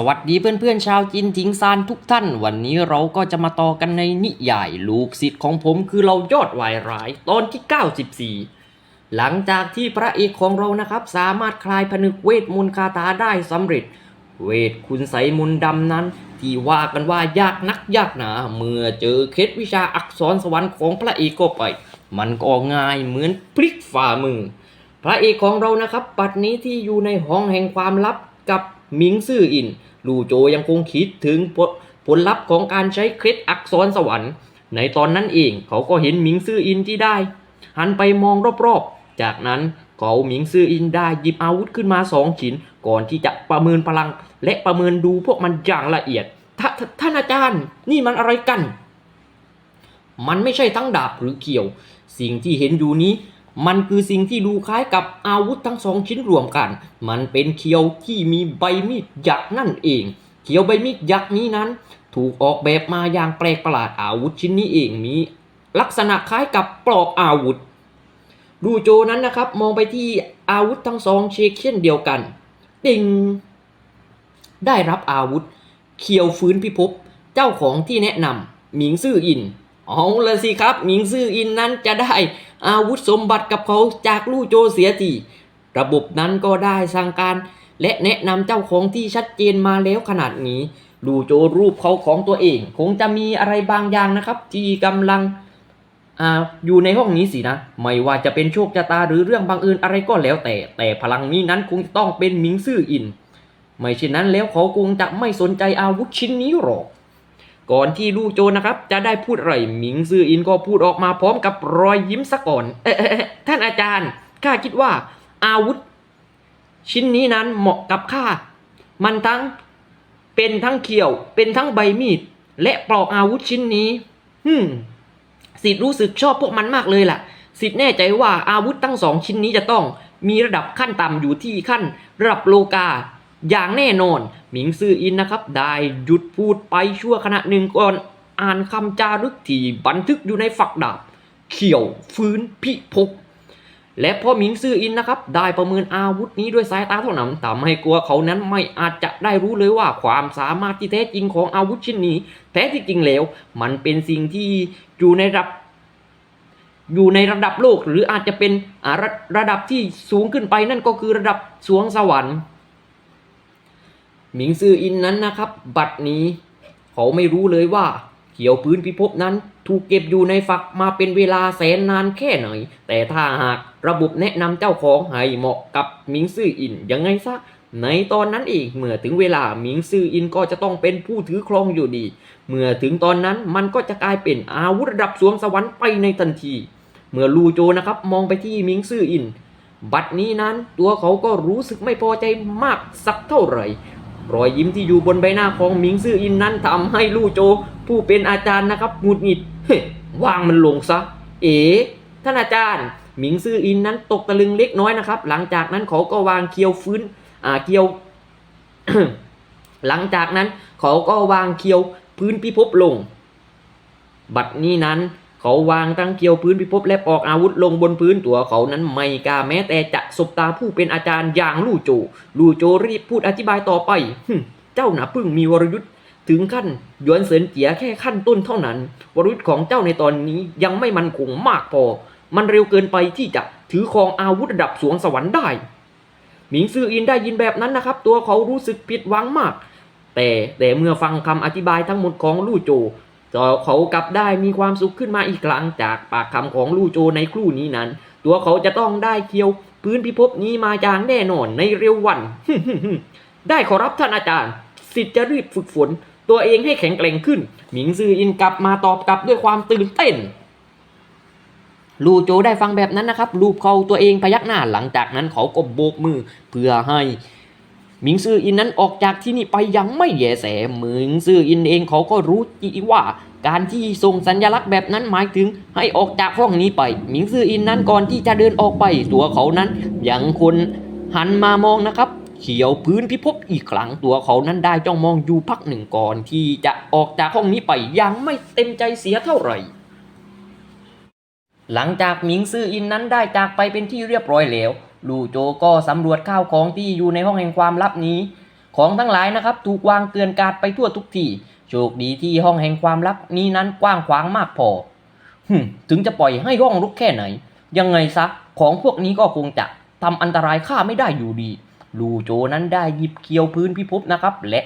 สวัสดีเพื่อนๆชาวจินทิงซานทุกท่าน วันนี้เราก็จะมาต่อกันในนิยายลูกศิษย์ของผมคือเรายอดวายร้ายตอนที่ 94 หลังจากที่พระเอกของเรานะครับ สามารถคลายผนึกเวทมนต์คาถาได้สำเร็จ เวทคุณไสมนต์ดำนั้น ที่ว่ากันว่ายากนักยากหนา เมื่อเจอเคล็ดวิชาอักษรสวรรค์ของพระเอกก็ไป มันก็ง่ายเหมือนพลิกฝ่ามือ พระเอกของเรานะครับ ปัดนี้ที่อยู่ในห้องแห่งความลับกับ มิงซื่ออิน ลู่โจยังคงคิดถึงผลผลลัพธ์ของการใช้เคล็ดอักษรสวรรค์ ในตอนนั้นเองเขาก็เห็นหมิงซื่ออินที่ได้ หันไปมองรอบๆ จากนั้นเขาหมิงซื่ออินได้หยิบอาวุธขึ้นมาสองชิ้น ก่อนที่จะประเมินพลัง และประเมินดูพวกมันอย่างละเอียดททท่านอาจารย์นี่มันอะไรกัน มันไม่ใช่ทั้งดาบหรือเขียว สิ่งที่เห็นอยู่นี้ มันคือสิ่งที่ดูคล้ายกับอาวุธทั้งสองชิ้นรวมกัน มันเป็นเขียวที่มีใบมีดยักษ์นั่นเองเขียวใบมีดยักษ์นี้นั้น ถูกออกแบบมาอย่างแปลกประหลาดอาวุธชิ้นนี้เองมีลักษณะคล้ายกับปลอกอาวุธ ดูโจนั้นนะครับมองไปที่อาวุธทั้งสองเชกเช่นเดียวกัน ติง ได้รับอาวุธเขียวฟื้นพิภพเจ้าของที่แนะนำหมิงซื่ออิน เอาละสิครับ หมิงซื่ออินนั้นจะได้ อาวุธสมบัติกับเขาจากลู่โจเสียทีระบบนั้นก็ได้สั่งการ และแนะนำเจ้าของที่ชัดเจนมาแล้วขนาดนี้ลู่โจรูปเขาของตัวเอง คงจะมีอะไรบางอย่างนะครับ ที่กำลังอ่าอยู่ในห้องนี้สินะ ไม่ว่าจะเป็นโชคชะตาหรือเรื่องบังเอิญอะไรก็แล้วแต่ แต่พลังนี้นั้นคงจะต้องเป็นหมิงซื่ออิน ไม่เช่นนั้นแล้วเขาคงจะไม่สนใจอาวุธชิ้นนี้หรอก ก่อนที่ลู่โจนะครับ จะได้พูดอะไรหมิงซื่ออินก็พูดออกมาพร้อมกับรอยยิ้มซะก่อน เอเอเอท่านอาจารย์ข้าคิดว่า อาวุธ ชิ้นนี้นั้นเหมาะกับข้ามันทั้งเป็นทั้งเขียว เป็นทั้งใบมีด และปลอกอาวุธชิ้นนี้ฮึมสิทธิ์รู้สึกชอบพวกมันมากเลยล่ะ สิทธิ์แน่ใจว่าอาวุธทั้งสองชิ้นนี้จะต้องมีระดับขั้นต่ำอยู่ที่ขั้นระดับโลกา อย่างแน่นอนหมิงซื่ออินนะครับ ได้หยุดพูดไปชั่วขณะหนึ่งก่อนอ่านคำจารึกที่บันทึกอยู่ในฝักดาบ เขียวฟื้นพิภพและพอหมิงซื่ออินนะครับ ได้ประเมินอาวุธนี้ด้วยสายตาเท่านั้นทำให้กลัวเขานั้นไม่อาจจะได้รู้เลยว่าความสามารถที่แท้จริงของอาวุธชิ้นนี้ แท้ที่จริงแล้ว มันเป็นสิ่งที่อยู่ในระดับ อยู่ในระดับโลก หรืออาจจะเป็นระระดับที่สูงขึ้นไปนั่นก็คือระดับสวงสวรรค์ หมิงซื่ออินนั้นนะครับ บัดนี้ เขาไม่รู้เลยว่า เขียวพื้นพิภพนั้น ถูกเก็บอยู่ในฝักมาเป็นเวลาแสนนานแค่ไหน แต่ถ้าหากระบบแนะนำเจ้าของให้เหมาะกับหมิงซื่ออินยังไงซะในตอนนั้นเองเมื่อถึงเวลาหมิงซื่ออินก็จะต้องเป็นผู้ถือครองอยู่ดี เมื่อถึงตอนนั้นมันก็จะกลายเป็นอาวุธระดับสวงสวรรค์ไปในทันที เมื่อลูโจนะครับมองไปที่หมิงซื่ออิน บัดนี้นั้นตัวเขาก็รู้สึกไม่พอใจมากสักเท่าไหร่ รอยยิ้มที่อยู่บนใบหน้าของหมิงซื่ออินนั้นทำให้ลู่โจ ผู้เป็นอาจารย์นะครับหงุดหงิดเฮ้ยวางมันลงซะ เอ๋ท่านอาจารย์ หมิงซื่ออินนั้นตกตะลึงเล็กน้อยนะครับ หลังจากนั้นเขาก็วางเคียวฟื้นอ่าเคียว หลังจากนั้นเขาก็วางเคียวพื้นพิภพลง บัดนี้นั้น เขาวางตั้งเคียวพื้นพิภพและออกอาวุธลงบนพื้นตัวเขานั้นไม่กล้าแม้แต่จะสบตาผู้เป็นอาจารย์อย่างลู่โจ ลู่โจรีบพูดอธิบายต่อไปเจ้าหนาพึ่งมีวรยุทธ์ถึงขั้นหยวนเสินเจียแค่ขั้นต้นเท่านั้น วรยุทธ์ของเจ้าในตอนนี้ยังไม่มันคงมากพอ มันเร็วเกินไปที่จะถือครองอาวุธระดับสวงสวรรค์ได้ หมิงซืออินได้ยินแบบนั้นนะครับ ตัวเขารู้สึกผิดหวังมาก แต่แต่เมื่อฟังคำอธิบายทั้งหมดของลู่โจ เขากลับได้มีความสุขขึ้นมาอีกครั้งจากปากคำของลู่โจในครู่นี้นั้น ตัวเขาจะต้องได้เคียว พื้นพิภพนี้มาอย่างแน่นอนในเร็ววัน ได้ขอรับท่านอาจารย์ สิทธิ์จะรีบฝึกฝน ตัวเองให้แข็งแกร่งขึ้น หมิงซืออินกลับมาตอบกลับด้วยความตื่นเต้นลูโจได้ฟังแบบนั้นนะครับรูปเขาตัวเองพยักหน้าหลังจากนั้นเขาก็โบกมือ เพื่อให้ มิงซื่ออินนั้นออกจากที่นี่ไปยังไม่แยแสหมิงซื่ออินเองเขาก็รู้ดีว่า การที่ส่งสัญลักษณ์แบบนั้นหมายถึงให้ออกจากห้องนี้ไปหมิงซื่ออินนั้นก่อนที่จะเดินออกไป ตัวเขานั้นยังคนหันมามองนะครับเขียวพื้นพิภพอีกครั้งตัวเขานั้นได้จ้องมองอยู่พักหนึ่งก่อนที่จะออกจากห้องนี้ไปยังไม่เต็มใจเสียเท่าไหร่ หลังจากหมิงซื่ออินนั้นได้จากไปเป็นที่เรียบร้อยแล้ว ลู่โจก็สำรวจข้าวของที่อยู่ในห้องแห่งความลับนี้ ของทั้งหลายนะครับ ถูกวางเกลื่อนกาดไปทั่วทุกที่โชคดีที่ห้องแห่งความลับนี้นั้นกว้างขวางมากพอถึงจะปล่อยให้ห้องรุกแค่ไหน ยังไงซะของพวกนี้ก็คงจะทำอันตรายข้าไม่ได้อยู่ดีลูโจนั้นได้หยิบเคียวพื้นพิภพนะครับ และ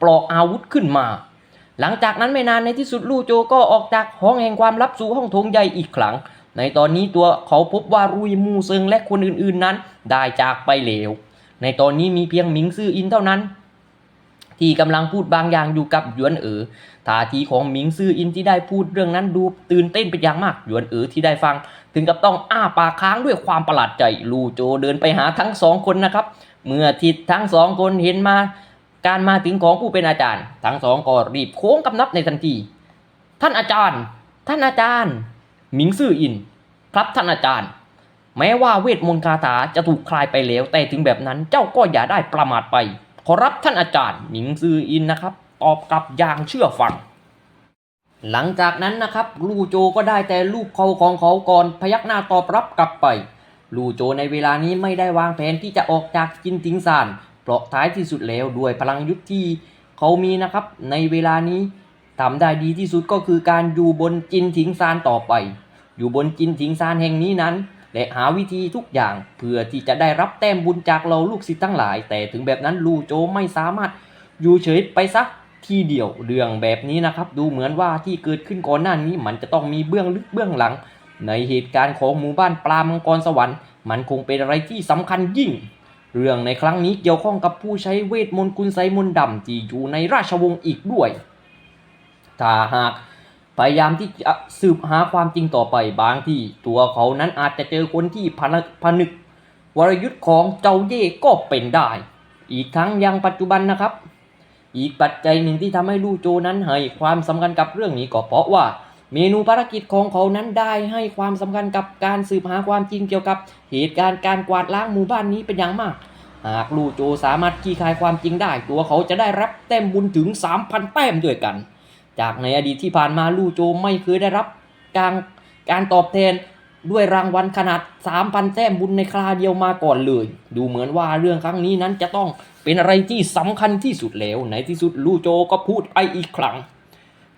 ปลอกอาวุธขึ้นมา หลังจากนั้นไม่นานในที่สุดลู่โจก็ออกจากห้องแห่งความลับสู่ห้องโถงใหญ่อีกครั้ง ในตอนนี้ตัวเขาพบว่ารุยมูเซิงและคนอื่นๆนั้น ได้จากไปแล้วในตอนนี้มีเพียงหมิงซื่ออินเท่านั้น ที่กำลังพูดบางอย่างอยู่กับหยวนเอ๋อท่าทีของหมิงซื่ออินที่ได้พูดเรื่องนั้นดูตื่นเต้นเป็นอย่างมากหยวนเอ๋อที่ได้ฟัง ถึงกับต้องอ้าปากค้างด้วยความประหลาดใจลู่โจเดินไปหาทั้งสองคนนะครับ เมื่อทิศทั้งสองคนเห็นมาการมาถึงของผู้เป็นอาจารย์ ทั้งสองก็รีบโค้งกำนับในทันที ท่านอาจารย์ ท่านอาจารย์ มิงซื่ออิน ครับท่านอาจารย์ แม้ว่าเวทมนต์คาถาจะถูกคลายไปแล้ว แต่ถึงแบบนั้นเจ้าก็อย่าได้ประมาทไป ขอรับท่านอาจารย์หมิงซื่ออินนะครับ ตอบกลับอย่างเชื่อฟัง หลังจากนั้นนะครับลู่โจก็ได้แต่รูปเขาของเขาก่อนพยักหน้าตอบรับกลับไปลู่โจในเวลานี้ไม่ได้วางแผนที่จะออกจากจินติงซานเพราะท้ายที่สุดแล้วด้วยพลังยุทธที่เขามีนะครับ ในเวลานี้ ทำได้ดีที่สุดก็คือการอยู่บนจินถิงซานต่อไป อยู่บนจินถิงซานแห่งนี้นั้น และหาวิธีทุกอย่างเพื่อที่จะได้รับแต้มบุญจากเราลูกศิษย์ทั้งหลาย แต่ถึงแบบนั้นลู่โจไม่สามารถอยู่เฉยไปสักทีเดียวเรื่องแบบนี้นะครับ ดูเหมือนว่าที่เกิดขึ้นก่อนหน้านี้ มันจะต้องมีเบื้องลึกเบื้องหลัง ในเหตุการณ์ของหมู่บ้านปลามังกรสวรรค์มันคงเป็นอะไรที่สำคัญยิ่ง เรื่องในครั้งนี้เกี่ยวข้องกับผู้ใช้เวทมนต์คุณไสยมนต์ดำที่อยู่ในราชวงศ์อีกด้วย ถ้าหากพยายามที่จะสืบหาความจริงต่อไปบางที่ตัวเขานั้นอาจจะเจอคนที่พนึกผนึกวรยุทธ์ของเจ้าเย่ก็เป็นได้ อีกทั้งยังปัจจุบันนะครับ อีกปัจจัยหนึ่งที่ทำให้ลู่โจนั้นให้ความสำคัญกับเรื่องนี้ก็เพราะว่า เมนูภารกิจของเขานั้นได้ให้ความสำคัญกับการสืบหาความจริงเกี่ยวกับ เหตุการณ์การกวาดล้างหมู่บ้านนี้เป็นอย่างมาก หากลู่โจสามารถขี้คายความจริงได้ ตัวเขาจะได้รับแต้มบุญถึง 3,000 แต้มด้วยกัน จากในอดีตที่ผ่านมาลู่โจไม่เคยได้รับการการตอบแทนด้วยรางวัลขนาด 3,000 แต้มบุญในคราเดียวมาก่อนเลย ดูเหมือนว่าเรื่องครั้งนี้นั้นจะต้องเป็นอะไรที่สำคัญที่สุดแล้ว ในที่สุดลู่โจก็พูดไปอีกครั้ง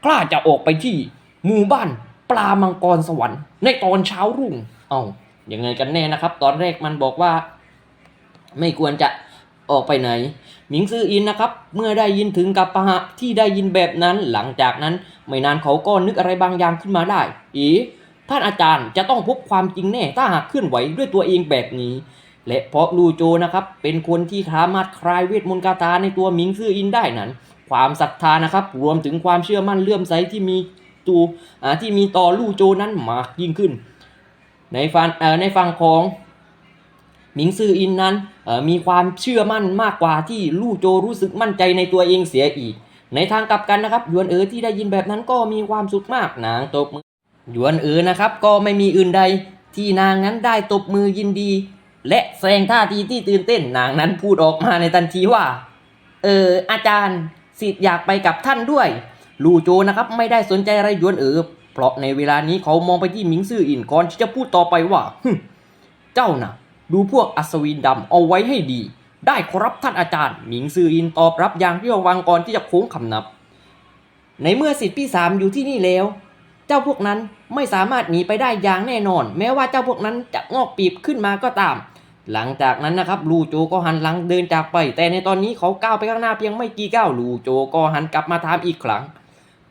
กล้าจะออกไปที่หมู่บ้านปลามังกรสวรรค์ในตอนเช้ารุ่ง เอา้ายังไงกันแน่นะครับ ตอนแรกมันบอกว่า ไม่ควรจะ ออกไปไหน หมิงซื่ออินนะครับ เมื่อได้ยินถึงกับปะหะที่ได้ยินแบบนั้น หลังจากนั้น ไม่นานเขาก็นึกอะไรบางอย่างขึ้นมาได้ อีท่านอาจารย์จะต้องพบความจริงแน่ถ้าหากเคลื่อนไหวด้วยตัวเองแบบนี้ และเพราะลูโจนะครับ เป็นคนที่สามารถคลายเวทมนต์คาถาในตัวหมิงซื่ออินได้นั้น ความศรัทธานะครับ รวมถึงความเชื่อมั่นเลื่อมใสที่มีตัวที่มีต่อลู่โจนั้นมากยิ่งขึ้น ในฝั่งในฝั่งของ มิงซืออินนั้นมีความเชื่อมั่นมากกว่าที่ลู่โจรู้สึกมั่นใจในตัวเองเสียอีก ในทางกลับกันนะครับยวนเอ๋อที่ได้ยินแบบนั้นก็มีความสุขมากนางตบมือยวนเอ๋อนะครับก็ไม่มีอื่นใดที่นางนั้นได้ตบมือยินดี และแสดงท่าทีที่ตื่นเต้นนางนั้นพูดออกมาในทันทีว่า เอออาจารย์สิทธิ์อยากไปกับท่านด้วย ลู่โจนะครับไม่ได้สนใจอะไรยวนเอ๋อเพราะในเวลานี้เขามองไปที่หมิงซื่ออินก่อนที่จะพูดต่อไปว่าฮึ่มเจ้าน่ะ ดูพวกอัศวินดำเอาไว้ให้ดี ได้ขอรับท่านอาจารย์ หมิงซืออินตอบรับอย่างที่วังก่อนที่จะโค้งคำนับ ในเมื่อสิทธิพี่สามอยู่ที่นี่แล้ว เจ้าพวกนั้นไม่สามารถหนีไปได้อย่างแน่นอน แม้ว่าเจ้าพวกนั้นจะงอกปีบขึ้นมาก็ตาม หลังจากนั้นนะครับลูโจก็หันหลังเดินจากไป แต่ในตอนนี้เขาก้าวไปข้างหน้าเพียงไม่กี่ก้าวลูโจก็หันกลับมาถามอีกครั้ง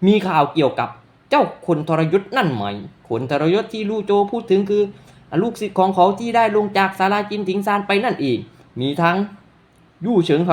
มีข่าวเกี่ยวกับเจ้าคนทรยศนั่นไหมคนทรยศที่ลูโจพูดถึงคือ ลูกศิษย์ของเขาที่ได้ลงจากศาลาจินถิงซานไปนั่นเอง มีทั้งยู่เฉิงไค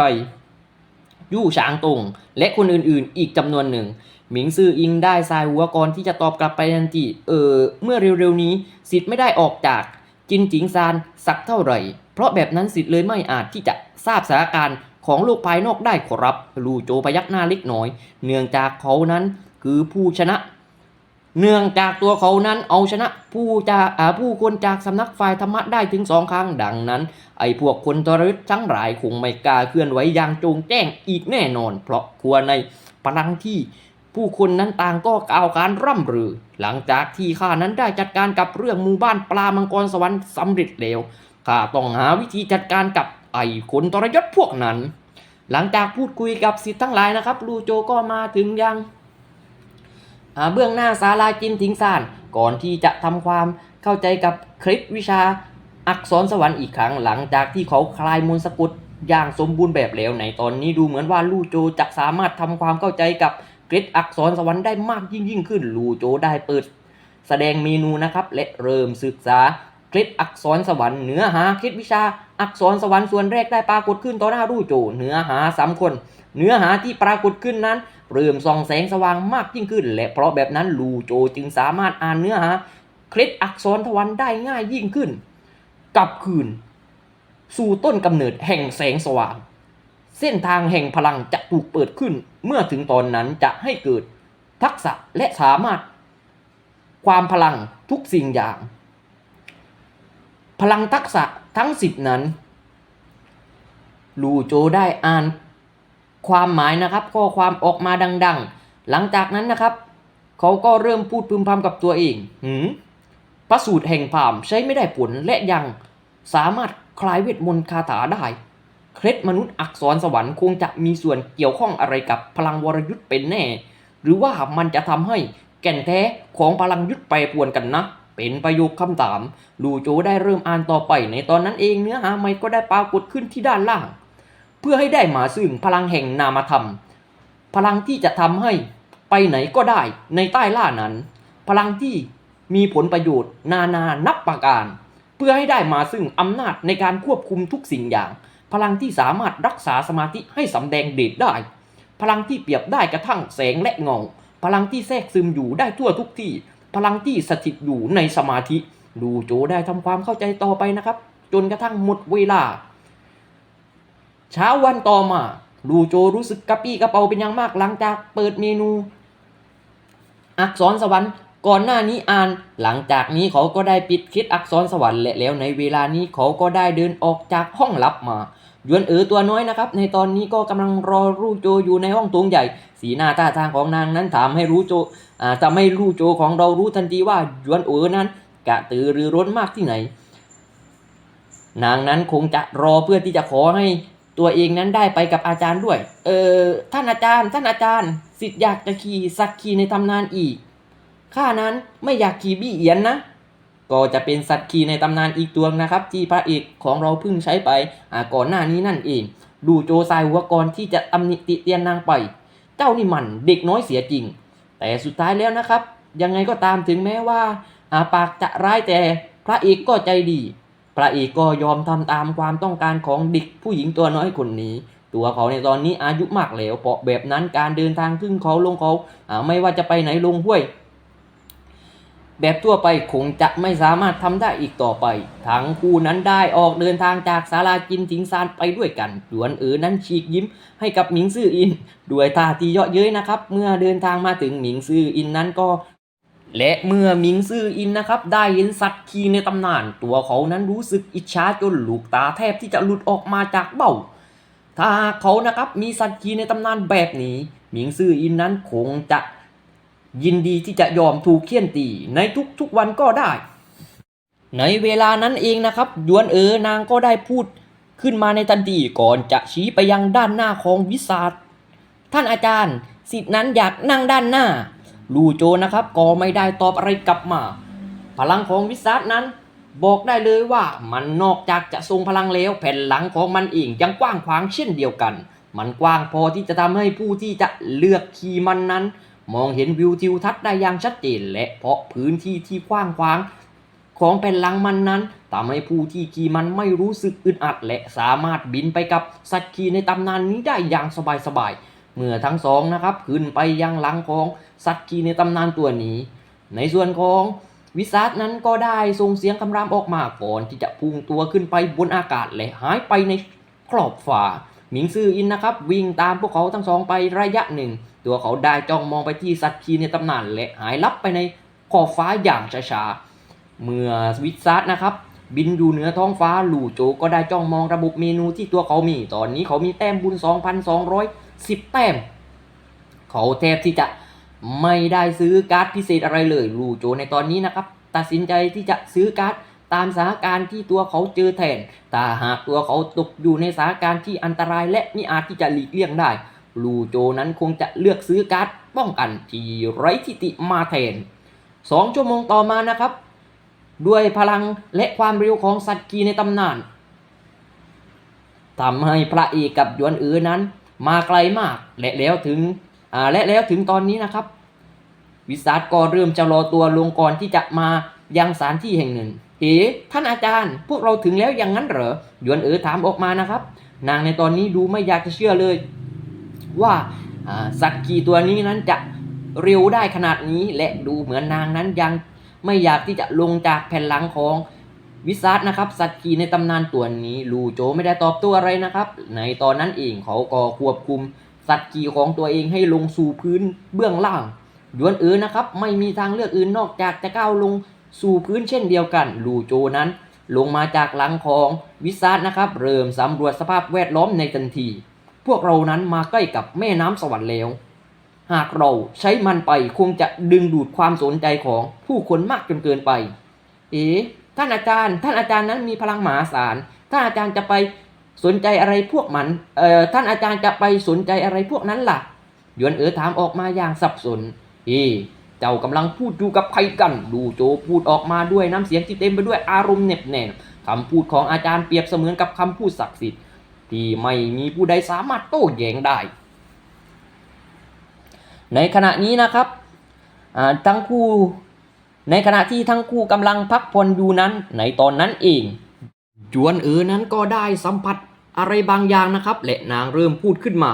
ยู่ฉางตงและคนอื่นๆ อีกจำนวนหนึ่ง หมิงซื่ออิงได้สายหัวก่อนที่จะตอบกลับไปทันทีเออเมื่อเร็วๆนี้สิทธิ์ไม่ได้ออกจากจินจิงซานสักเท่าไหร่ เพราะแบบนั้นสิทธิ์เลยไม่อาจที่จะทราบสถานการณ์ของโลกภายนอกได้ขอรับ ลูโจพยักหน้าเล็กน้อย เนื่องจากเขานั้นคือผู้ชนะ เนื่องจากตัวเขานั้นเอาชนะผู้จะอ่าผู้คนจากสำนักฝ่ายธรรมะได้ถึงสองครั้งดังนั้น ไอ้พวกคนทรยศทั้งหลายคงไม่กล้าเคลื่อนไหวอย่างโจงแจ้งอีกแน่นอน เพราะกลัวในพลังที่ผู้คนนั้นต่างก็กล่าวการร่ำรือ หลังจากที่ข้านั้นได้จัดการกับเรื่องหมู่บ้านปลามังกรสวรรค์สำเร็จแล้วข้าต้องหาวิธีจัดการกับไอ้คนทรยศพวกนั้น หลังจากพูดคุยกับสิทธิ์ทั้งหลายนะครับลูโจก็มาถึงยัง เบื้องหน้าศาลาจินทิงซานก่อนที่จะทำความเข้าใจกับคลิปวิชาอักษรสวรรค์อีกครั้งหลังจากที่เขาคลายมนต์สะกดอย่างสมบูรณ์แบบแล้วในตอนนี้ดูเหมือนว่าลู่โจจะสามารถทำความเข้าใจกับกรดอักษรสวรรค์ได้มากยิ่งยิ่งขึ้นลู่โจได้เปิด แสดงเมนูนะครับและเริ่มศึกษาเคล็ดอักษรสวรรค์เนื้อหาคล็ดวิชา อักษรสวรรค์ส่วนแรกได้ปรากฏขึ้นต่อหน้ารูโจเนื้อหาสามคน เนื้อหาที่ปรากฏขึ้นนั้นเริ่มส่องแสงสว่างมากยิ่งขึ้น และเพราะแบบนั้นลูโจจึงสามารถอ่านเนื้อหาเคล็ดอักษรสวรรค์ได้ง่ายยิ่งขึ้นกลับคืน สู่ต้นกำเนิดแห่งแสงสว่าง เส้นทางแห่งพลังจะถูกเปิดขึ้น เมื่อถึงตอนนั้นจะให้เกิดทักษะและสามารถ ความพลังทุกสิ่งอย่าง พลังทักษะ ทั้งสิบนั้น ลูโจได้อ่านความหมายนะครับข้อความออกมาดัง ๆ หลังจากนั้นนะครับ เขาก็เริ่มพูดพึมพำกับตัวเองหืมพระสูตรแห่งพามใช้ไม่ได้ผลและยังสามารถคลายเวทมนต์คาถาได้ เคล็ดมนุษย์อักษรสวรรค์คงจะมีส่วนเกี่ยวข้องอะไรกับพลังวรยุทธ์เป็นแน่ หรือว่ามันจะทำให้แก่นแท้ของพลังยุทธแปปวนกันนะ เป็นประโยคคำถาม ลูโจได้เริ่มอ่านต่อไป ในตอนนั้นเองเนื้อหาใหม่ก็ได้ปรากฏขึ้นที่ด้านล่าง เพื่อให้ได้มาซึ่งพลังแห่งนามธรรม พลังที่จะทำให้ไปไหนก็ได้ในใต้ล่านั้น พลังที่มีผลประโยชน์ นานานับประการ เพื่อให้ได้มาซึ่งอำนาจในการควบคุมทุกสิ่งอย่าง พลังที่สามารถรักษาสมาธิให้สำแดงเดชได้ พลังที่เปรียบได้กระทั่งแสงและเงาพลังที่แทรกซึมอยู่ได้ทั่วทุกที่ พลังที่สถิตอยู่ในสมาธิ ดูโจได้ทำความเข้าใจต่อไปนะครับ จนกระทั่งหมดเวลา เช้าวันต่อมาดูโจรู้สึกกระปี้กระเป๋าเป็นอย่างมากหลังจากเปิดเมนู อักษรสวรรค์ก่อนหน้านี้อ่าน หลังจากนี้เขาก็ได้ปิดคิดอักษรสวรรค์และแล้วในเวลานี้เขาก็ได้เดินออกจากห้องลับมา ยวนเอ๋อตัวน้อยนะครับ ในตอนนี้ก็กำลังรอรูโจอยู่ในห้องโถงใหญ่ สีหน้าท่าทางของนางนั้นถามให้รู้โจอ่าทำให้รู้โจของเรารู้ทันทีว่ายวนเอ๋อนั้น กระตือรือร้นมากที่ไหน นางนั้นคงจะรอเพื่อที่จะขอให้ตัวเองนั้นได้ไปกับอาจารย์ด้วย เออท่านอาจารย์ ท่านอาจารย์ สิทธิ์อยากจะขี่สักขี่ในตำนานอีกข้านั้นไม่อยากขี่บี้เอียนนะ ก็จะเป็นสัตว์ขี่ในตำนานอีกตัวนะครับ ที่พระเอกของเราเพิ่งใช้ไปอ่าก่อนหน้านี้นั่นเอง ดูโจซายหัวกรที่จะตำหนิติเตียนนางไป เจ้านี่มันเด็กน้อยเสียจริง แต่สุดท้ายแล้วนะครับ ยังไงก็ตามถึงแม้ว่าอาปากจะร้ายแต่พระเอกก็ใจดี พระเอกก็ยอมทำตามความต้องการของเด็กผู้หญิงตัวน้อยคนนี้ ตัวเขาในตอนนี้อายุมากแล้วเพราะแบบนั้นการเดินทางขึ้นเขาลงเขาอ่าไม่ว่าจะไปไหนลงห้วย แบบทั่วไปคงจะไม่สามารถทำได้อีกต่อไป ทั้งคู่นั้นได้ออกเดินทางจากศาลาจินทิงซานไปด้วยกันหยวนเอ๋อนั้นฉีกยิ้มให้กับหมิงซื่ออิน ด้วยท่าทีเยาะเย้ยนะครับ เมื่อเดินทางมาถึงหมิงซื่ออินนั้นก็และเมื่อหมิงซื่ออินนะครับ ได้เห็นสัตว์ขี่ในตำนาน ตัวเขานั้นรู้สึกอิจฉาจนลูกตาแทบที่จะหลุดออกมาจากเบ้า ถ้าเขานะครับมีสัตว์ขี่ในตำนานแบบนี้หมิงซื่ออินนั้นคงจะ ยินดีที่จะยอมถูกเคี่ยนตีในทุกๆวันก็ได้ ในเวลานั้นเองนะครับยวนเอ๋อนางก็ได้พูดขึ้นมาในทันทีก่อนจะชี้ไปยังด้านหน้าของวิสาทท่านอาจารย์ สิทธินั้นอยากนั่งด้านหน้า ลูโจนะครับก็ไม่ได้ตอบอะไรกลับมา พลังของวิสาทนั้นบอกได้เลยว่ามันนอกจากจะทรงพลังแล้วแผ่นหลังของมันเองยังกว้างขวางเช่นเดียวกัน มันกว้างพอที่จะทำให้ผู้ที่จะเลือกขี่มันนั้น มองเห็นวิวทิวทัศน์ได้อย่างชัดเจนและเพราะพื้นที่ที่กว้างขวาง ของแผ่นหลังมันนั้นทำให้ผู้ที่ขี่มันไม่รู้สึกอึดอัด และสามารถบินไปกับสัตว์ขี่ในตำนานนี้ได้อย่างสบายๆเมื่อทั้งสองนะครับขึ้นไปยังหลังของสัตว์ขี่ในตำนานตัวนี้ ในส่วนของวิสัทนั้นก็ได้ส่งเสียงคำรามออกมาก่อนที่จะพุ่งตัวขึ้นไปบนอากาศและหายไปในกรอบฟ้าหมิงซื่ออินนะครับ วิ่งตามพวกเขาทั้งสองไประยะหนึ่ง ตัวเขาได้จ้องมองไปที่สัตว์ทีในตำนานและหายลับไปในขอบฟ้าอย่างช้าๆ เมื่อวิสัทนะครับ บินอยู่เหนือท้องฟ้าหลู่โจก็ได้จ้องมองระบบเมนูที่ตัวเขามี ตอนนี้เขามีแต้มบุญ 2,210 แต้ม เขาแทบที่จะไม่ได้ซื้อการ์ดพิเศษอะไรเลยลู่โจในตอนนี้นะครับ ตัดสินใจที่จะซื้อการ์ดตามสถานการณ์ที่ตัวเขาเจอแทนแต่หากตัวเขาตกอยู่ในสถานการณ์ที่อันตรายและมิอาจที่จะหลีกเลี่ยงได้ ลูโจนั้นคงจะเลือกซื้อการ์ดป้องกันที่ไร้ทิติมาแทนสองชั่วโมงต่อมานะครับ ด้วยพลังและความเร็วของสัตว์กีในตำนานทำให้พระเอกกับยวนเอ๋อนั้น มาไกลมากและแล้วถึงและแล้วถึงตอนนี้นะครับ วิสาทก็เริ่มจะรอตัวลงก่อนที่จะมายังสถานที่แห่งหนึ่งเฮ้ท่านอาจารย์ พวกเราถึงแล้วอย่างนั้นเหรอ ยวนเอ๋อถามออกมานะครับ นางในตอนนี้ดูไม่อยากจะเชื่อเลย ว่าสัตว์ขี่ตัวนี้นั้นจะเร็วได้ขนาดนี้ และดูเหมือนนางนั้นยังไม่อยากที่จะลงจากแผ่นหลังของวิสาทนะครับสัตว์ขี่ในตำนานตัวนี้ลูโจไม่ได้ตอบตัวอะไรนะครับ ในตอนนั้นเองเขาก็ควบคุมสัตว์ขี่ของตัวเองให้ลงสู่พื้นเบื้องล่างยวนเอ๋อนะครับ ไม่มีทางเลือกอื่นนอกจากจะก้าวลงสู่พื้นเช่นเดียวกัน ลูโจนั้น ลงมาจากหลังของวิสาทนะครับ เริ่มสำรวจสภาพแวดล้อมในทันที พวกเรานั้นมาใกล้กับแม่น้ำสวรรค์แล้ว หากเราใช้มันไปคงจะดึงดูดความสนใจของผู้คนมากจนเกินไป เอ๋ท่านอาจารย์ ท่านอาจารย์นั้นมีพลังมหาศาล ท่านอาจารย์จะไปสนใจอะไรพวกมันเอ่อท่านอาจารย์จะไปสนใจอะไรพวกนั้นล่ะ หยวนเอ๋อถามออกมาอย่างสับสน เอ๋เจ้ากำลังพูดอยู่กับใครกัน ดูโจพูดออกมาด้วยน้ำเสียงที่เต็มไปด้วยอารมณ์เหน็บแน่นคำพูดของอาจารย์เปรียบเสมือนกับคำพูดศักดิ์สิทธิ์ ที่ไม่มีผู้ใดสามารถโต้แย้งได้ ในขณะนี้นะครับทั้งคู่ในขณะที่ทั้งคู่กำลังพักผ่อนอยู่นั้น ในตอนนั้นเอง จวนเอ๋อนั้นก็ได้สัมผัสอะไรบางอย่างนะครับ และนางเริ่มพูดขึ้นมา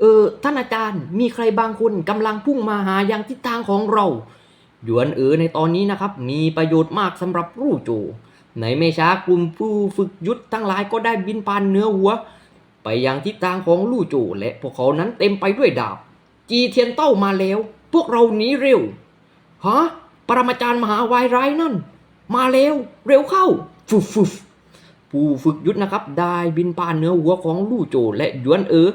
เออท่านอาจารย์มีใครบางคนกำลังพุ่งมาหายังทิศทางของเราหยวนเอ๋อในตอนนี้นะครับ มีประโยชน์มากสำหรับรูโจ ในไม่ช้ากลุ่มผู้ฝึกยุทธทั้งหลายก็ได้บินผ่านเนื้อหัว ไปยังทิศทางของลู่โจและพวกเขานั้นเต็มไปด้วยดาบ จีเทียนเต้ามาแล้ว พวกเราหนีเร็วฮะปรมาจารย์มหาวายร้ายนั่น มาเร็วเร็วเข้าฟุบฟุบผู้ฝึกยุทธนะครับ ได้บินผ่านเนื้อหัวของลู่โจและยวนเอ๋อ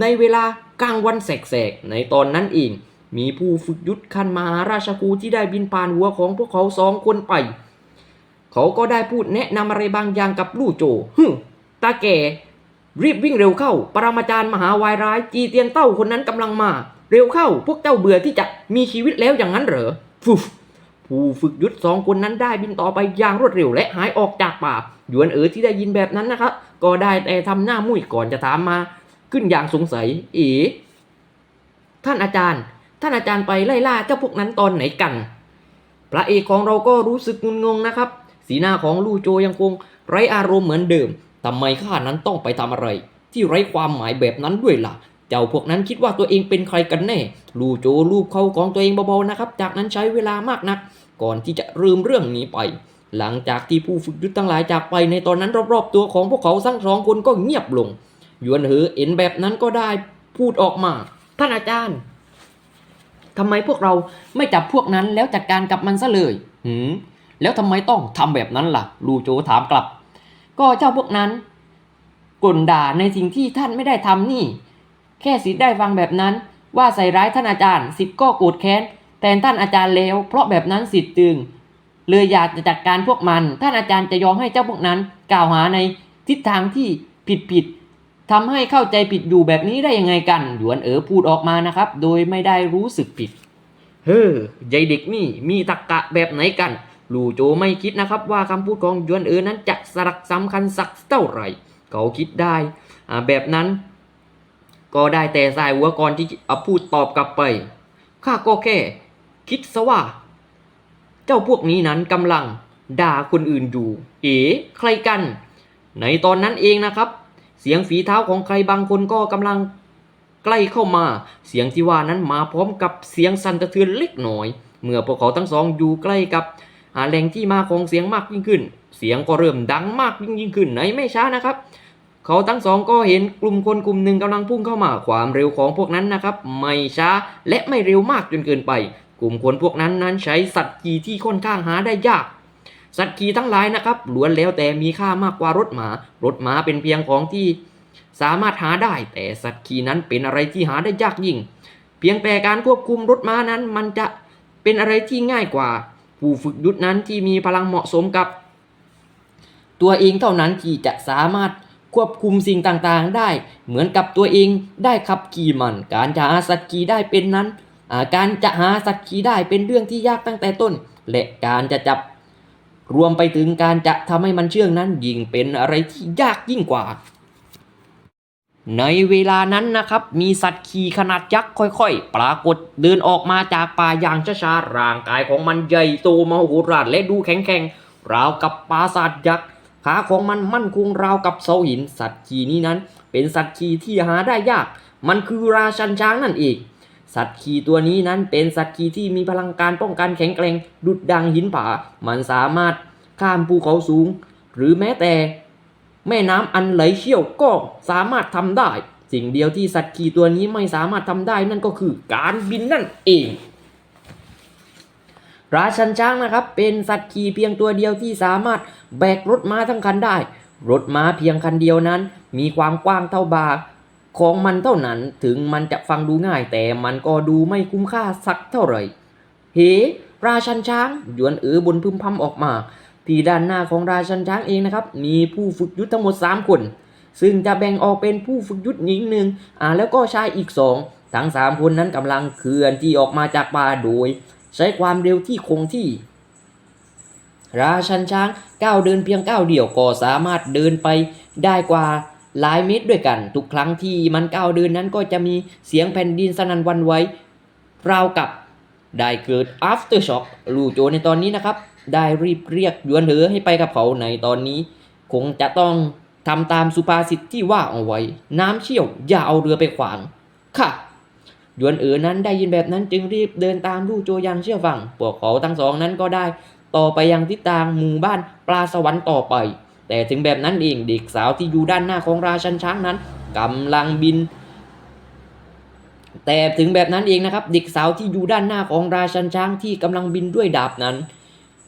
ในเวลากลางวันแสกๆในตอนนั้นเอง มีผู้ฝึกยุทธคันมหาราชครูที่ได้บินผ่านหัวของพวกเขาสองคนไป เขาก็ได้พูดแนะนำอะไรบางอย่างกับลู่โจฮึตาแก่รีบวิ่งเร็วเข้า ปรมาจารย์มหาวายร้ายจีเตียนเต้าคนนั้นกำลังมา เร็วเข้า พวกเจ้าเบื่อที่จะมีชีวิตแล้วอย่างนั้นเหรอฟุบผู้ฝึกยุทธสองคนนั้นได้บินต่อไปอย่างรวดเร็วและหายออกจากป่าหยวนเอ๋อที่ได้ยินแบบนั้นนะครับ ก็ได้แต่ทำหน้ามุ้ยก่อนจะถามมา ขึ้นอย่างสงสัย เอ๋ท่านอาจารย์ ท่านอาจารย์ไปไล่ล่าเจ้าพวกนั้นตอนไหนกัน พระเอกของเราก็รู้สึกงุนงงนะครับ สีหน้าของลู่โจยังคงไร้อารมณ์เหมือนเดิมทำไมข้านั้นต้องไปทำอะไร ที่ไร้ความหมายแบบนั้นด้วยล่ะ เจ้าพวกนั้นคิดว่าตัวเองเป็นใครกันแน่ ลู่โจลูบเข้าของตัวเองเบาๆนะครับ จากนั้นใช้เวลามากนัก ก่อนที่จะลืมเรื่องนี้ไป หลังจากที่ผู้ฝึกยุทธทั้งหลายจากไปในตอนนั้นรอบๆตัวของพวกเขาทั้งสองคนก็เงียบลงหยวนเหอเห็นแบบนั้นก็ได้พูดออกมาท่านอาจารย์ทำไมพวกเราไม่จับพวกนั้นแล้วจัดการกับมันซะเลยหืม แล้วทำไมต้องทำแบบนั้นล่ะ ลูโจถามกลับ ก็เจ้าพวกนั้นกลด่าในสิ่งที่ท่านไม่ได้ทำนี่ แค่สิทธิ์ได้ฟังแบบนั้น ว่าใส่ร้ายท่านอาจารย์ สิทธิ์ก็โกรธแค้นแทนท่านอาจารย์แล้ว เพราะแบบนั้นสิทธิ์จึงเลยอยากจะจัดการพวกมัน ท่านอาจารย์จะยอมให้เจ้าพวกนั้น กล่าวหาในทิศทางที่ผิดผิดทำให้เข้าใจผิดอยู่แบบนี้ได้ยังไงกัน หยวนเอ๋อพูดออกมานะครับ โดยไม่ได้รู้สึกผิด เฮ้อยายเด็กนี่มีตรกกะแบบไหนกัน ลูโจไม่คิดนะครับว่าคำพูดของยวนเอ๋อนั้นจะสลักสำคัญสักเท่าไหร่ เขาคิดได้แบบนั้น ก็ได้แต่สายหัวก่อนที่พูดตอบกลับไปข้าก็แค่ คิดซะว่า เจ้าพวกนี้นั้นกำลังด่าคนอื่นอยู่ เอ๋ใครกัน ในตอนนั้นเองนะครับ เสียงฝีเท้าของใครบางคนก็กำลังใกล้เข้ามา เสียงที่ว่านั้นมาพร้อมกับเสียงสั่นสะเทือนเล็กน้อย เมื่อพวกเขาทั้งสองอยู่ใกล้กับ แหล่งที่มาของเสียงมากยิ่งขึ้น เสียงก็เริ่มดังมากยิ่งยิ่งขึ้นในไม่ช้านะครับ เขาทั้งสองก็เห็นกลุ่มคนกลุ่มหนึ่งกำลังพุ่งเข้ามาความเร็วของพวกนั้นนะครับ ไม่ช้าและไม่เร็วมากจนเกินไป กลุ่มคนพวกนั้นนั้นใช้สัตว์ขี่ที่ค่อนข้างหาได้ยากสัตว์ขี่ทั้งหลายนะครับล้วนแล้วแต่มีค่ามากกว่ารถหมา รถหมาเป็นเพียงของที่สามารถหาได้ แต่สัตว์ขี่นั้นเป็นอะไรที่หาได้ยากยิ่ง เพียงแต่การควบคุมรถม้านั้นมันจะเป็นอะไรที่ง่ายกว่า ผู้ฝึกยุทธนั้นที่มีพลังเหมาะสมกับ ตัวเองเท่านั้นที่จะสามารถควบคุมสิ่งต่างๆ ได้เหมือนกับตัวเองได้ขับขี่มัน การจะหาสัตว์ขี่ได้เป็นนั้น การจะหาสัตว์ขี่ได้เป็นเรื่องที่ยากตั้งแต่ต้น และการจะจับรวมไปถึงการจะทำให้มันเชื่องนั้นยิ่งเป็นอะไรที่ยากยิ่งกว่า ในเวลานั้นนะครับ มีสัตว์ขี่ขนาดยักษ์ค่อยๆ ปรากฏเดินออกมาจากป่าอย่างช้าๆ ร่างกายของมันใหญ่โตมโหฬารและดูแข็งๆ ราวกับปราสาทยักษ์ ขาของมันมั่นคงราวกับเสาหิน สัตว์ขี่นี้นั้น เป็นสัตว์ขี่ที่หาได้ยาก มันคือราชันช้างนั่นเอง สัตว์ขี่ตัวนี้นั้นเป็นสัตว์ขี่ที่มีพลังการป้องกันแข็งแกร่งดุดดังหินผา มันสามารถข้ามภูเขาสูง หรือแม้แต่ แม่น้ำอันไหลเชี่ยวก็สามารถทำได้ สิ่งเดียวที่สัตว์ขี่ตัวนี้ไม่สามารถทำได้นั่นก็คือการบินนั่นเอง ราชันช้างนะครับ เป็นสัตว์ขี่เพียงตัวเดียวที่สามารถแบกรถม้าทั้งคันได้ รถม้าเพียงคันเดียวนั้น มีความกว้างเท่าบาของมันเท่านั้นถึงมันจะฟังดูง่าย แต่มันก็ดูไม่คุ้มค่าสักเท่าไหร่เฮราชันช้างยวนเออบนพึมพำออกมา ที่ด้านหน้าของราชันช้างเองนะครับ มีผู้ฝึกยุทธทั้งหมด 3 คน ซึ่งจะแบ่งออกเป็นผู้ฝึกยุทธหญิงหนึ่งอ่าแล้วก็ชายอีกสองทั้ง 3 คนนั้นกำลังเคลื่อนที่ออกมาจากป่าโดย ใช้ความเร็วที่คงที่ ราชันช้างก้าวเดินเพียงก้าวเดียวก็สามารถเดินไปได้กว่าหลายเมตรด้วยกัน ทุกครั้งที่มันก้าวเดินนั้นก็จะมีเสียงแผ่นดินสนั่นวันไหวราวกับได้เกิด after shock ลูโจในตอนนี้นะครับ ได้รีบเรียกยวนเหอให้ไปกับเขาในตอนนี้ คงจะต้องทำตามสุภาษิตที่ว่าเอาไว้ น้ำเชี่ยวอย่าเอาเรือไปขวาง ค่ะยวนเอ๋อนั้นได้ยินแบบนั้นจึงรีบเดินตามลู่โจยังเชื่อฟังพวกเขาทั้งสองนั้นก็ได้ ต่อไปยังทิศทางหมู่บ้านปลาสวรรค์ต่อไป แต่ถึงแบบนั้นเองเด็กสาวที่อยู่ด้านหน้าของราชันช้างนั้นกำลังบิน แต่ถึงแบบนั้นเองนะครับเด็กสาวที่อยู่ด้านหน้าของราชันช้างที่กำลังบินด้วยดาบนั้น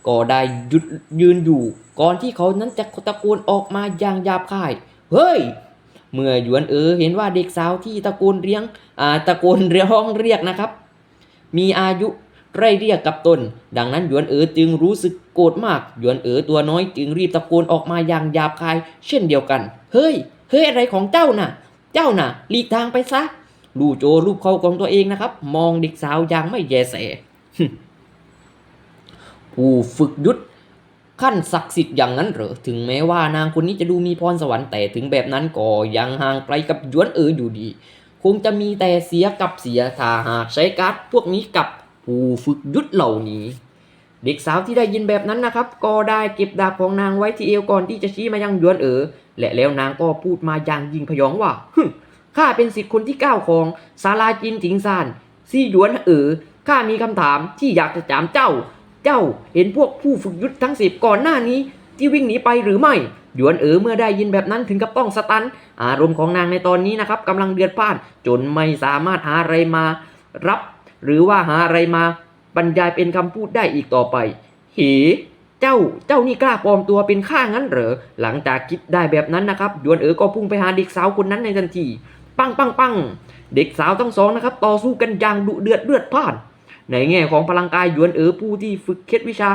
ก็ได้หยุดยืนอยู่ ก่อนที่เขานั้นจะตะโกนออกมาอย่างหยาบคาย เฮ้ย เมื่อหยวนเอ๋อเห็นว่าเด็กสาวที่ตะโกนเรียงอ่าตะโกนร้องเรียกนะครับ มีอายุไร่เรียกกับตน ดังนั้นหยวนเอ๋อจึงรู้สึกโกรธมากหยวนเอ๋อตัวน้อยจึงรีบตะโกนออกมาอย่างหยาบคาย เช่นเดียวกัน เฮ้ย เฮ้ยอะไรของเจ้าน่ะ เจ้าน่ะหลีกทางไปซะ ลู่โจรูปเขาของตัวเองนะครับ มองเด็กสาวอย่างไม่แยแส ผู้ฝึกยุทธขั้นศักดิ์สิทธิ์อย่างนั้นเหรอ ถึงแม้ว่านางคนนี้จะดูมีพรสวรรค์แต่ถึงแบบนั้นก็ยังห่างไกลกับยวนเอ๋ออยู่ดี คงจะมีแต่เสียกับเสียถ้าหากใช้การ์ดพวกนี้กับผู้ฝึกยุทธเหล่านี้ เด็กสาวที่ได้ยินแบบนั้นนะครับ ก็ได้เก็บดาบของนางไว้ที่เอวก่อนที่จะชี้มายังยวนเอ๋อและแล้วนางก็พูดมาอย่างยิงพยองว่าฮึข้าเป็นสิทธิ์คนที่เก้าของศาลาจินถิงซานซี่ยวนเอ๋อข้ามีคำถามที่อยากจะถามเจ้า เจ้าเห็นพวกผู้ฝึกยุทธทั้งสิบก่อนหน้านี้ ที่วิ่งหนีไปหรือไม่หยวนเอ๋อเมื่อได้ยินแบบนั้นถึงกับต้องสตัน อารมณ์ของนางในตอนนี้นะครับกำลังเดือดพล่าน จนไม่สามารถหาอะไรมา รับ หรือว่าหาอะไรมา บรรยายเป็นคำพูดได้อีกต่อไปเหเจ้าเจ้านี่กล้าปลอมตัวเป็นข้างั้นเหรอหลังจากคิดได้แบบนั้นนะครับหยวนเอ๋อก็พุ่งไปหาเด็กสาวคนนั้นในทันที ปังปังปังเด็กสาวทั้งสองนะครับต่อสู้กันอย่างดุเดือดเลือดพล่าน ในแง่ของพลังกายหยวนเอ๋อผู้ที่ฝึกเคล็ดวิชา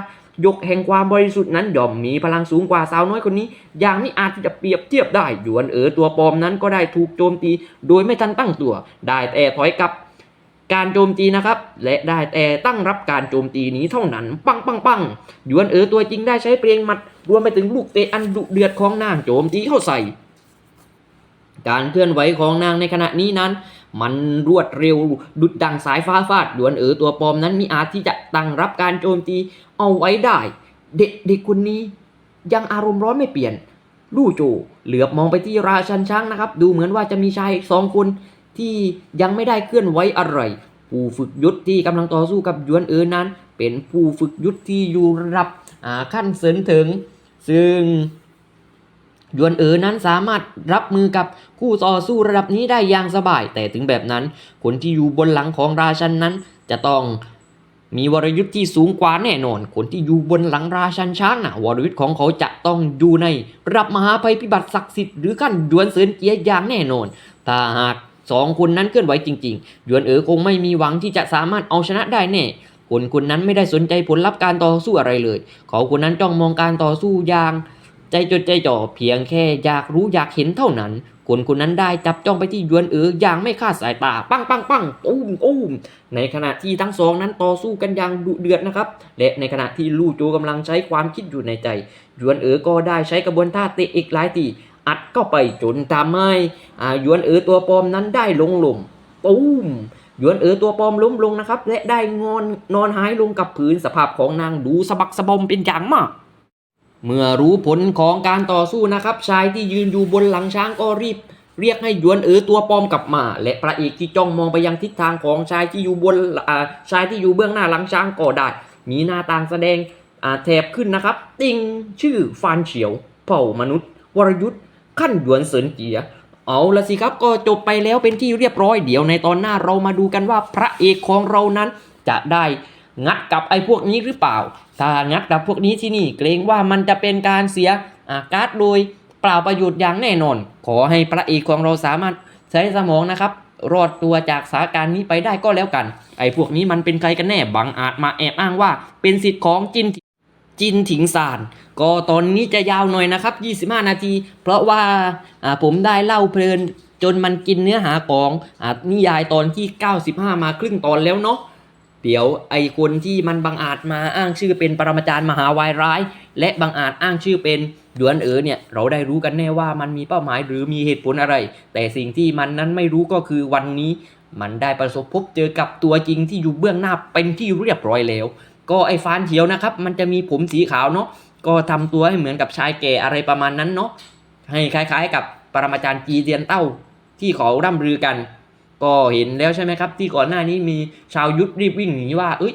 ยกแห่งความบริสุทธิ์นั้นย่อมมีพลังสูงกว่าสาวน้อยคนนี้ อย่างไม่อาจจะเปรียบเทียบได้หยวนเอ๋อตัวปลอมนั้นก็ได้ถูกโจมตี โดยไม่ทันตั้งตัว ได้แต่ถอยกลับการโจมตีนะครับ และได้แต่ตั้งรับการโจมตีนี้เท่านั้น ปังปังปังหยวนเอ๋อตัวจริงได้ใช้เพลงหมัด รวมไปถึงลูกเตะอันดุเดือดของนางโจมตีเข้าใส่ การเคลื่อนไหวของนางในขณะนี้นั้น มันรวดเร็วดุดดังสายฟ้าฟาดหยวนเออตัวปลอมนั้นมีอาจที่จะตั้งรับการโจมตีเอาไว้ได้ เด็กเด็กคนนี้ ยังอารมณ์ร้อนไม่เปลี่ยน ลู่โจเหลือบมองไปที่ราชันช้างนะครับ ดูเหมือนว่าจะมีชายสองคนที่ยังไม่ได้เคลื่อนไหวอะไรผู้ฝึกยุทธที่กำลังต่อสู้กับยวนเอ๋อนั้น เป็นผู้ฝึกยุทธที่อยู่ระดับขั้นเสริญถึง ซึ่ง ยวนเอ๋อนั้นสามารถรับมือกับคู่ต่อสู้ระดับนี้ได้อย่างสบาย แต่ถึงแบบนั้น คนที่อยู่บนหลังของราชันนั้น จะต้องมีวรยุทธ์ที่สูงกว่าแน่นอน คนที่อยู่บนหลังราชันช้างนะวรยุทธ์ของเขาจะต้องอยู่ในระดับมหาภัยพิบัติศักดิ์สิทธิ์หรือขั้นหยวนเซินเจียอย่างแน่นอน ถ้าหากสองคนนั้นเคลื่อนไหวจริงๆ ยวนเอ๋อคงไม่มีหวังที่จะสามารถเอาชนะได้แน่ คนคนนั้นไม่ได้สนใจผลลัพธ์การต่อสู้อะไรเลย เขาคนนั้นจ้องมองการต่อสู้อย่าง ใจจดใจจ่อเพียงแค่อยากรู้อยากเห็นเท่านั้น คนคนนั้นได้จับจ้องไปที่ยวนเอ๋ออย่างไม่คาดสายตา ปังปังปังตุ้มตุ้มในขณะที่ทั้งสองนั้นต่อสู้กันอย่างดุเดือดนะครับ และในขณะที่ลู่โจกำลังใช้ความคิดอยู่ในใจ ยวนเอ๋อก็ได้ใช้กระบวนท่าเตะอีกหลายทีอัดเข้าไปจนทำให้อ่ายวนเอ๋อตัวปลอมนั้นได้ลงหล่มตุ้มยวนเอ๋อตัวปลอมล้มลงนะครับ และได้งอนนอนหายลงกับพื้นสภาพของนางดูสะบักสะบอมเป็นอย่างมาก เมื่อรู้ผลของการต่อสู้นะครับชายที่ยืนอยู่บนหลังช้างก็รีบ เรียกให้หยวนเอ๋อตัวปลอมกลับมา และพระเอกที่จ้องมองไปยังทิศทางของชายที่อยู่บนชายที่อยู่เบื้องหน้าหลังช้างก็ได้ มีหน้าต่างแสดงแถบขึ้นนะครับ ติงชื่อฟานเฉียว เผ่ามนุษย์ วรยุทธ์ขั้นหยวนเสินเจียเอาละสิครับก็จบไปแล้วเป็นที่เรียบร้อยเดี๋ยวในตอนหน้าเรามาดูกันว่าพระเอกของเรานั้นจะได้ งัดกับไอ้พวกนี้หรือเปล่า ถ้างัดกับพวกนี้ที่นี่เกรงว่ามันจะเป็นการเสียอาการ์ดโดยเปล่าประโยชน์อย่างแน่นอน ขอให้พระเอกของเราสามารถใช้สมองนะครับ รอดตัวจากสถานการณ์นี้ไปได้ก็แล้วกัน ไอ้พวกนี้มันเป็นใครกันแน่บังอาจมาแอบอ้างว่า เป็นสิทธิ์ของจินจินถิงซาน ก็ตอนนี้จะยาวหน่อยนะครับ 25 นาที เพราะว่าผมได้เล่าเพลินจนมันกินเนื้อหาของอนิยายตอนที่ 95 มาครึ่งตอนแล้วเนาะ เดี๋ยวไอคนที่มันบังอาจมาอ้างชื่อเป็นปรมาจารย์มหาวายร้าย และบังอาจอ้างชื่อเป็นหยวนเอ๋อเนี่ยเราได้รู้กันแน่ว่ามันมีเป้าหมายหรือมีเหตุผลอะไร แต่สิ่งที่มันนั้นไม่รู้ก็คือวันนี้ มันได้ประสบพบเจอกับตัวจริงที่อยู่เบื้องหน้าเป็นที่เรียบร้อยแล้ว ก็ไอ้ฟานเขียวนะครับ มันจะมีผมสีขาวเนาะก็ทำตัวให้เหมือนกับชายแก่อะไรประมาณนั้นเนาะให้คล้าย ๆ กับปรมาจารย์จีเตียนเต้าที่เขาร่ำลือกัน ก็เห็นแล้วใช่ไหมครับ ที่ก่อนหน้านี้มีชาวยุทธรีบวิ่งหนีว่าเอ้ย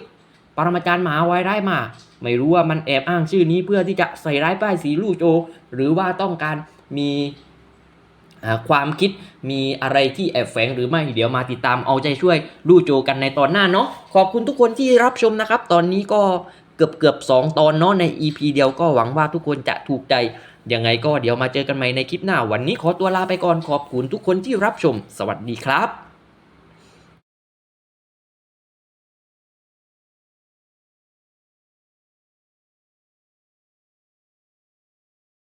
ปรมาจารย์หมหาวายร้ายมา ไม่รู้ว่ามันแอบอ้างชื่อนี้เพื่อที่จะใส่ร้ายป้ายสีลู่โจ หรือว่าต้องการมีความคิดมีอะไรที่แอบแฝงหรือไม่เดี๋ยวมาติดตามเอาใจช่วยลู่โจกันในตอนหน้าเนาะขอบคุณทุกคนที่รับชมนะครับ ตอนนี้ก็เกือบเกือบสองตอนเนาะใน EP เดียวก็หวังว่าทุกคนจะถูกใจยังไงก็เดี๋ยวมาเจอกันใหม่ในคลิปหน้า วันนี้ขอตัวลาไปก่อนขอบคุณทุกคนที่รับชม สวัสดีครับ